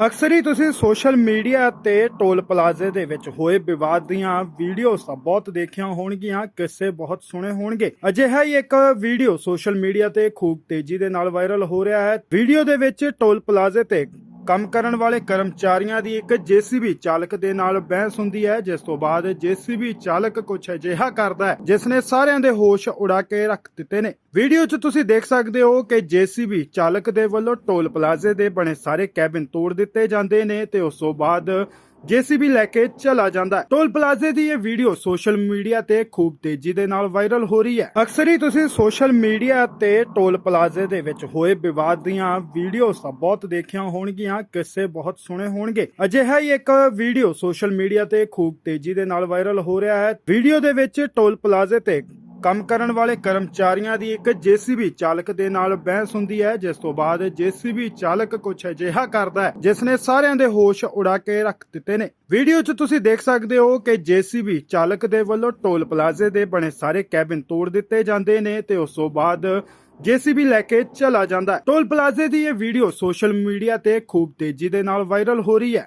ਅਕਸਰ ਹੀ ਤੁਸੀਂ ਸੋਸ਼ਲ ਮੀਡੀਆ ਤੇ ਟੋਲ ਪਲਾਜ਼ੇ ਦੇ ਵਿੱਚ ਹੋਏ ਵਿਵਾਦ ਦੀਆਂ ਵੀਡੀਓਜ਼ ਤਾਂ ਬਹੁਤ ਦੇਖੀਆਂ ਹੋਣਗੀਆਂ, ਕਿੱਸੇ ਬਹੁਤ ਸੁਣੇ ਹੋਣਗੇ। ਅਜਿਹਾ ਹੀ ਇੱਕ ਵੀਡੀਓ ਸੋਸ਼ਲ ਮੀਡੀਆ ਤੇ ਖੂਬ ਤੇਜ਼ੀ ਦੇ ਨਾਲ ਵਾਇਰਲ ਹੋ ਰਿਹਾ ਹੈ। ਵੀਡੀਓ ਦੇ ਵਿੱਚ ਟੋਲ ਪਲਾਜ਼ੇ ਤੇ ਕੰਮ ਕਰਨ ਵਾਲੇ ਕਰਮਚਾਰੀਆਂ ਦੀ ਇੱਕ ਜੀਸੀਬੀ ਚਾਲਕ ਦੇ ਨਾਲ ਬਹਿਸ ਹੁੰਦੀ ਹੈ, ਜਿਸ ਤੋਂ ਬਾਅਦ ਜੀਸੀਬੀ ਚਾਲਕ ਕੁਝ ਅਜਿਹਾ ਕਰਦਾ ਹੈ ਜਿਸ ਨੇ ਸਾਰਿਆਂ ਦੇ ਹੋਸ਼ ਉਡਾ ਕੇ ਰੱਖ ਦਿੱਤੇ ਨੇ। ਵੀਡੀਓ 'ਚ ਤੁਸੀਂ ਦੇਖ ਸਕਦੇ ਹੋ ਕਿ ਜੀਸੀਬੀ ਚਾਲਕ ਦੇ ਵੱਲੋਂ ਟੋਲ ਪਲਾਜ਼ੇ ਦੇ ਬਣੇ ਸਾਰੇ ਕੈਬਿਨ ਤੋੜ ਦਿੱਤੇ ਜਾਂਦੇ ਨੇ ਤੇ ਉਸ ਤੋਂ ਬਾਅਦ ਜੀਸੀਬੀ ਲੈ ਕੇ ਚਲਾ ਜਾਂਦਾ ਹੈ। ਟੋਲ ਪਲਾਜ਼ੇ ਦੀ ਇਹ ਵੀਡੀਓ ਸੋਸ਼ਲ ਮੀਡੀਆ ਤੇ ਖੂਬ ਤੇਜ਼ੀ ਦੇ ਨਾਲ ਵਾਇਰਲ ਹੋ ਰਹੀ ਹੈ। ਅਕਸਰ ਹੀ ਤੁਸੀਂ ਸੋਸ਼ਲ ਮੀਡੀਆ ਤੇ ਟੋਲ ਪਲਾਜ਼ੇ ਦੇ ਵਿੱਚ ਹੋਏ ਵਿਵਾਦ ਦੀਆਂ ਵੀਡੀਓਜ਼ ਤਾਂ ਬਹੁਤ ਦੇਖੀਆਂ ਹੋਣਗੀਆਂ, ਕਿੱਸੇ ਬਹੁਤ ਸੁਣੇ ਹੋਣਗੇ। ਅਜਿਹਾ ਹੀ ਇੱਕ ਵੀਡੀਓ ਸੋਸ਼ਲ ਮੀਡੀਆ ਤੇ ਖੂਬ ਤੇਜ਼ੀ ਦੇ ਨਾਲ ਵਾਇਰਲ ਹੋ ਰਿਹਾ ਹੈ। ਵੀਡੀਓ ਦੇ ਵਿੱਚ ਟੋਲ ਪਲਾਜ਼ੇ ਤੇ ਕੰਮ ਕਰਨ ਵਾਲੇ ਕਰਮਚਾਰੀਆਂ ਦੀ ਇੱਕ ਜੀਸੀਬੀ ਚਾਲਕ ਦੇ ਨਾਲ ਬਹਿਸ ਹੁੰਦੀ ਹੈ। ਜਿਸ ਤੋਂ ਬਾਅਦ ਜੀਸੀਬੀ ਚਾਲਕ ਕੁਝ ਅਜਿਹਾ ਕਰਦਾ ਹੈ ਜਿਸ ਨੇ ਸਾਰਿਆਂ ਦੇ ਹੋਸ਼ ਉਡਾ ਕੇ ਰੱਖ ਦਿੱਤੇ ਨੇ। ਵੀਡੀਓ 'ਚ ਤੁਸੀਂ ਦੇਖ ਸਕਦੇ ਹੋ ਕਿ ਜੀਸੀਬੀ ਚਾਲਕ ਦੇ ਵੱਲੋਂ ਟੋਲ ਪਲਾਜ਼ੇ ਦੇ ਬਣੇ ਸਾਰੇ ਕੈਬਿਨ ਤੋੜ ਦਿੱਤੇ ਜਾਂਦੇ ਨੇ ਤੇ ਉਸ ਤੋਂ ਬਾਅਦ ਜੀਸੀਬੀ ਲੈ ਕੇ ਚਲਾ ਜਾਂਦਾ ਹੈ। ਟੋਲ ਪਲਾਜ਼ੇ ਦੀ ਇਹ ਵੀਡੀਓ ਸੋਸ਼ਲ ਮੀਡੀਆ ਤੇ ਖੂਬ ਤੇਜ਼ੀ ਦੇ ਨਾਲ ਵਾਇਰਲ ਹੋ ਰਹੀ ਹੈ।